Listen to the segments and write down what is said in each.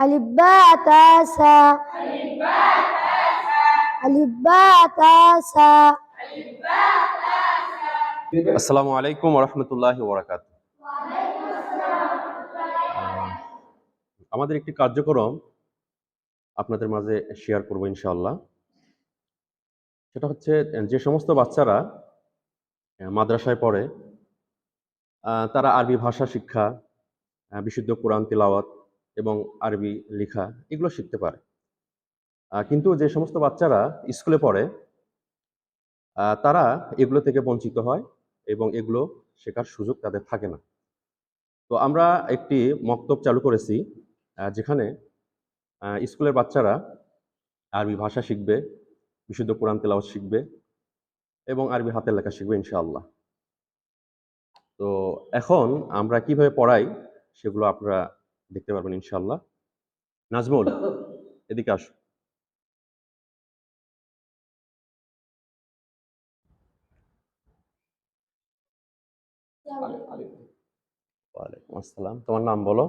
ألف باء تاء سا ألف باء تاء سا আসসালামু আলাইকুম রহমতুল্লাহ ওবরাকাত আমাদের একটি কার্যক্রম আপনাদের মাঝে শেয়ার করব ইনশাআল্লাহ সেটা হচ্ছে যে সমস্ত বাচ্চারা আহ, মাদ্রাসায় পড়ে আহ, তারা আরবি ভাষা শিক্ষা আহ, বিশুদ্ধ কোরআন তিলাওয়াত এবং আরবি লেখা, এগুলো শিখতে পারে। কিন্তু যে সমস্ত বাচ্চারা স্কুলে পড়ে তারা এগুলো থেকে বঞ্চিত হয় এবং এগুলো শেখার সুযোগ তাদের থাকে না। তো আমরা একটি মক্তব চালু করেছি যেখানে স্কুলের বাচ্চারা আরবি ভাষা শিখবে, বিশুদ্ধ কোরআন তেলাওয়াত শিখবে এবং আরবি হাতের লেখা শিখবে, ইনশাআল্লাহ। তো এখন আমরা কীভাবে পড়াই, সেগুলো আপনারা দেখতে পারবেন ইনশাল্লাহ। নাজমুল এদিকে আসো। ওয়ালাইকুম আসসালাম। তোমার নাম বলো।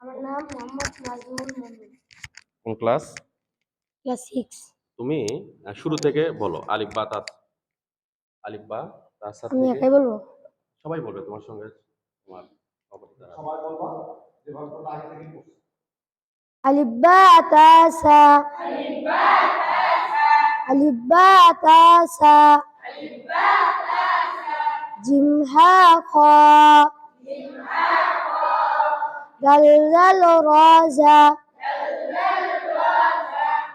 আমার নাম মোহাম্মদ নাজমুল কোন ক্লাস? ক্লাস 6 তুমি শুরু থেকে বলো। আলিফ বা তা আলিফ বা তা সাথে আমি একাই বলব? সবাই বলবে তোমার সঙ্গে তোমার সবাই বলবা? Alibba tasa Alibba tasa Jimha kha Dalal raza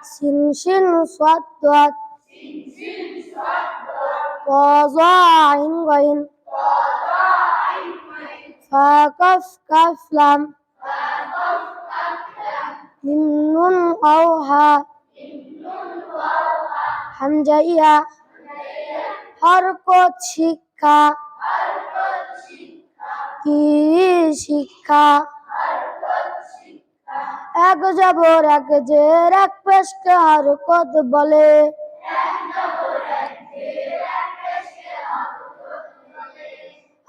Sinshin swadwat Taza ain gain Fakaf kaflam. شين صاد ضاد طا ظا عين غين فا كف كف لام ميم نون أوها Hamza ইয়া হরকত শিক্ষা কি শিক্ষা এক জবর এক জের এক পেশকে হরকত বলে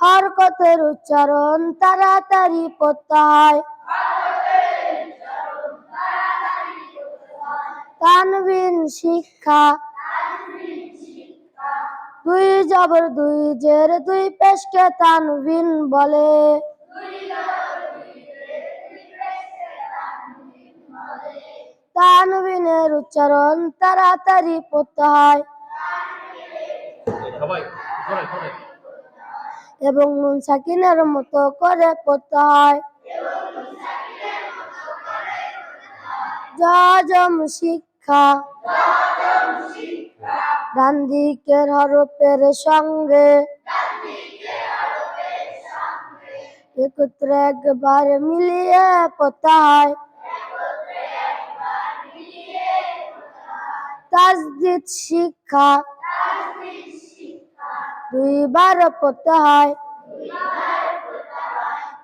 হরকতের উচ্চারণ তাড়াতাড়ি পড়তে হয়। তানবিন শিক্ষা। দুই জবর দুই জের দুই পেশকে তানবিন বলে। তানবিনের উচ্চারণ তাড়াতাড়ি পড়তে হয়। সবাই। এবং নুন সাকিনের মতো করে পড়তে হয়। জজম শিক্ষা। ডান দিকের হরফের সঙ্গে। একত্রে একবার মিলিয়ে পড়তে হয়। তাজদিদ শিক্ষা। দুইবার পড়তে হয়।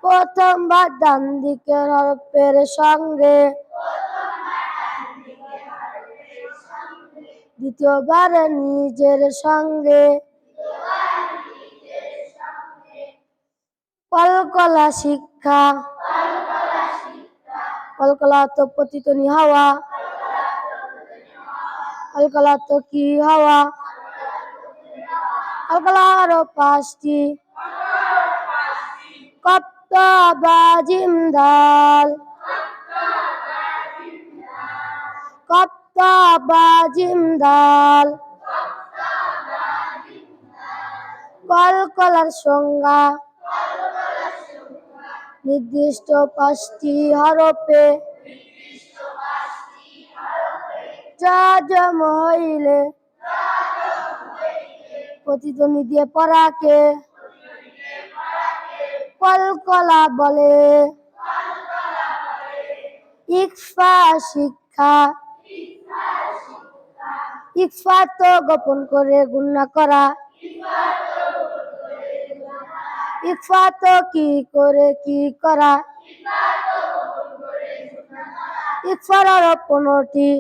প্রথমবার ডান দিকের হরফের সঙ্গে। দ্বিতীয়বার নিজের সঙ্গে। কলকলা শিক্ষা। কলকলা তো পতিতনি হাওয়া। কলকলা তো কি হাওয়া? আরও পাঁচটি কপ্ত বাজিম দাল কপ্ত বাজিম দাল কলকলার সংজ্ঞা। নির্দিষ্ট পাঁচটি হরফে। যম হইলে প্রতিদ্বন্দ্বী দিয়ে পড়াকে কলকলা বলে। ইকফা শিক্ষা। ইকফা তো গোপন করে গুণা করা। ইকফা তো কি করে কি করা। ইকফার পনেরোটি।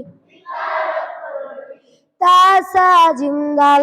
তাসা জিন্দাল।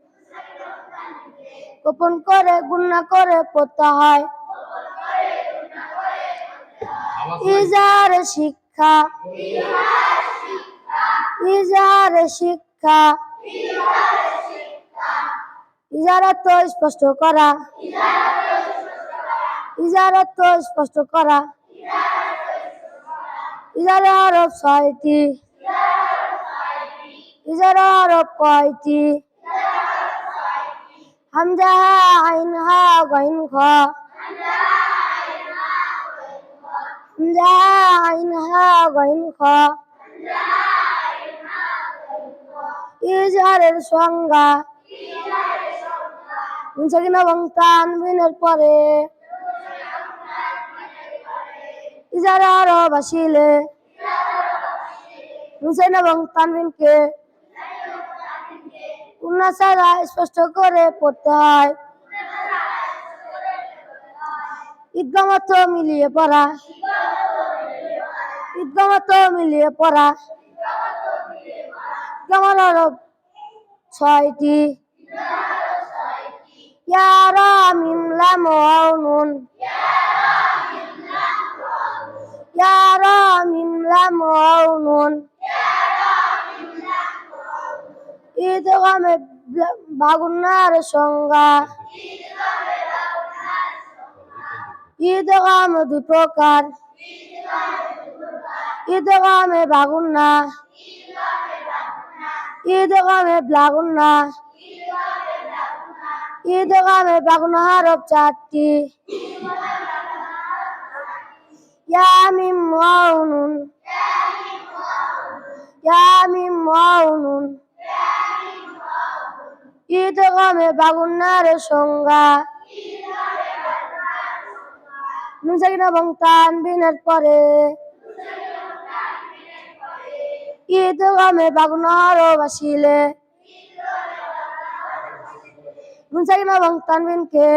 গোপন করে গুণনা করে পড়তে হয়। ইজার শিক্ষা। ইজার শিক্ষা। ইজারত স্পষ্ট করা। ইজারত স্পষ্ট করা। ইজার আরব ছয়টি। ইজারা আরব কয়টি হামজা আইন হা গাইন খ। হামজা আইন হা গাইন খ। ইজারের সংজ্ঞা। সাকিন এবং তানবিনের পরে। ইজারা আরও বাসিলে হুসেন এবং তানবিনকে উন্নাসারা স্পষ্ট করে পড়তে হয়। ঈদগামত মিলিয়ে পড়া। ঈদগামত মিলিয়ে পড়া। ঈদগামার আরও ছয়টি। ইয়ারা মিমলা মৌনুন ইয়ারা মিমলা মৌনুন ঈদগামে বাগুনার সংজ্ঞা। ঈদগাম দুই প্রকার। ঈদগামে বাগুনা ঈদগামে ব্লাগুনা ঈদগামে বাগুনা হরফ চারটি। ইয়ামিম মাউনুন। ইয়ামিম মাউনুন। ঈদগামে বাগুনার সংজ্ঞা। নুসাকিন এবং তানবিনের পরে ঈদগামে বাগুনার বাসিলে নুসাকিন এবং তানবিনকে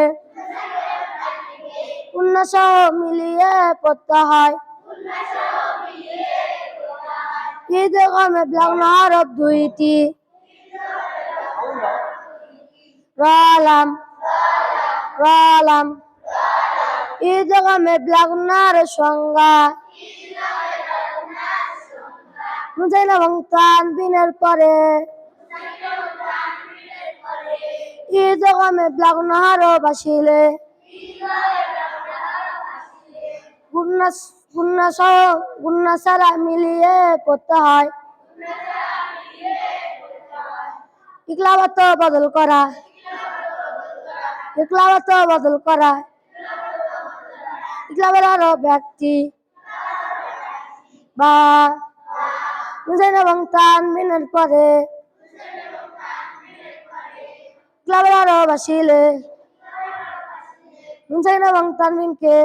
উন্নাসহ মিলিয়ে পড়তে হয়। ঈদগামে বাগুনা হরফ দুইটি রালাম রালাম ঈদগামে ব্লাগুনার সংজ্ঞা মুজাইন এবং তানবিনের পরে ঈদগামে ব্লাগুনার বাসিলে গুন্না গুন্না সহ গুন্না মিলিয়ে পড়তে হয় ইকলাবত বদল করা ইকলাবত বদল করা। ইকলাবের আরও ব্যক্তি বা মুজাইন এবং তানবিনের পরে ইকলাবের আরও বাসিলে মুজাইন এবং তানবিনকে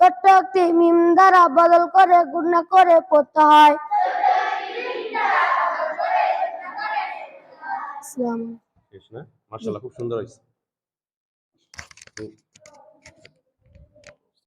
ছোট্ট একটি মিম দ্বারা বদল করে গুণা করে পড়তে হয়। না মার্শাল্লাহ খুব সুন্দর হয়েছে।